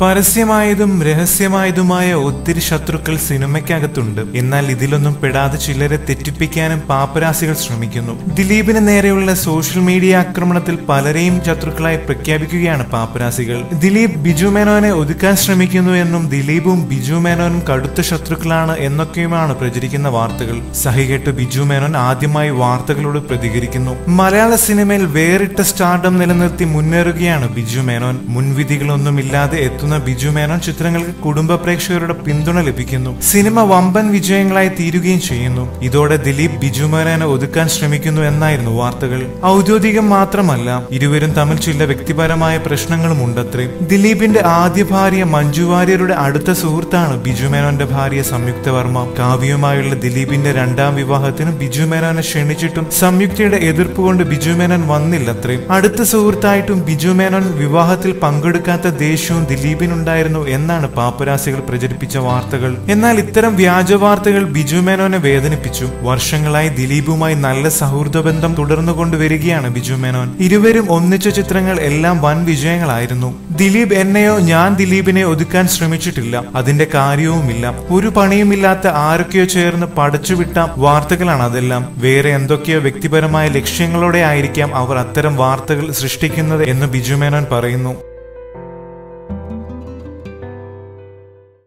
പരസ്യമായതും രഹസ്യമായതുമായ ഒത്തിരി ശത്രുക്കൾ സിനിമയ്ക്കകത്തുണ്ട്. എന്നാൽ ഇതിലൊന്നും പെടാതെ ചിലരെ തെറ്റിപ്പിക്കാനും പാപ്പരാസികൾ ശ്രമിക്കുന്നു. ദിലീപിന് നേരെയുള്ള സോഷ്യൽ മീഡിയ ആക്രമണത്തിൽ പലരെയും ശത്രുക്കളായി പ്രഖ്യാപിക്കുകയാണ് പാപ്പരാസികൾ. ദിലീപ് ബിജു മേനോനെ ഒതുക്കാൻ ശ്രമിക്കുന്നു എന്നും ദിലീപും ബിജു മേനോനും കടുത്ത ശത്രുക്കളാണ് എന്നൊക്കെയുമാണ് പ്രചരിക്കുന്ന വാർത്തകൾ. സഹികെട്ട് ബിജു മേനോൻ ആദ്യമായി വാർത്തകളോട് പ്രതികരിക്കുന്നു. മലയാള സിനിമയിൽ വേറിട്ട സ്റ്റാർഡം നിലനിർത്തി മുന്നേറുകയാണ് ബിജു മേനോൻ. മുൻവിധികളൊന്നുമില്ലാതെ എത്തുന്ന ബിജു മേനോൻ ചിത്രങ്ങൾക്ക് കുടുംബ പ്രേക്ഷകരുടെ പിന്തുണ ലഭിക്കുന്നു. സിനിമ വമ്പൻ വിജയങ്ങളായി തീരുകയും ചെയ്യുന്നു. ഇതോടെ ദിലീപ് ബിജു മേനോനെ ഒതുക്കാൻ ശ്രമിക്കുന്നു എന്നായിരുന്നു വാർത്തകൾ. ഔദ്യോഗികം മാത്രമല്ല ഇരുവരും തമ്മിൽ ചില വ്യക്തിപരമായ പ്രശ്നങ്ങളും ഉണ്ടത്രേ. ദിലീപിന്റെ ആദ്യ ഭാര്യ മഞ്ജു വാര്യരുടെ അടുത്ത സുഹൃത്താണ് ബിജു മേനോന്റെ ഭാര്യ സംയുക്ത വർമ്മ. കാവ്യയുമായുള്ള ദിലീപിന്റെ രണ്ടാം വിവാഹത്തിന് ബിജു മേനോനെ ക്ഷണിച്ചിട്ടും സംയുക്തയുടെ എതിർപ്പ് കൊണ്ട് ബിജു മേനോൻ വന്നില്ലത്രേ. അടുത്ത സുഹൃത്തായിട്ടും ബിജു മേനോൻ വിവാഹത്തിൽ പങ്കെടുക്കാത്ത ദേഷ്യവും ദിലീപിനുണ്ടായിരുന്നു എന്നാണ് പാപ്പരാസികൾ പ്രചരിപ്പിച്ച വാർത്തകൾ. എന്നാൽ ഇത്തരം വ്യാജ വാർത്തകൾ ബിജു മേനോനെ വേദനിപ്പിച്ചു. വർഷങ്ങളായി ദിലീപുമായി നല്ല സൗഹൃദ ബന്ധം തുടർന്നുകൊണ്ട് വരികയാണ് ബിജു മേനോൻ. ഇരുവരും ഒന്നിച്ച ചിത്രങ്ങൾ എല്ലാം വൻ വിജയങ്ങളായിരുന്നു. ദിലീപ് എന്നെയോ ഞാൻ ദിലീപിനെ ഒതുക്കാൻ ശ്രമിച്ചിട്ടില്ല. അതിന്റെ കാര്യവുമില്ല. ഒരു പണിയുമില്ലാത്ത ആരൊക്കെയോ ചേർന്ന് പടച്ചുവിട്ട വാർത്തകളാണ് അതെല്ലാം. വേറെ എന്തൊക്കെയോ വ്യക്തിപരമായ ലക്ഷ്യങ്ങളോടെ ആയിരിക്കാം അവർ അത്തരം വാർത്തകൾ സൃഷ്ടിക്കുന്നത് എന്ന് ബിജു മേനോൻ പറയുന്നു.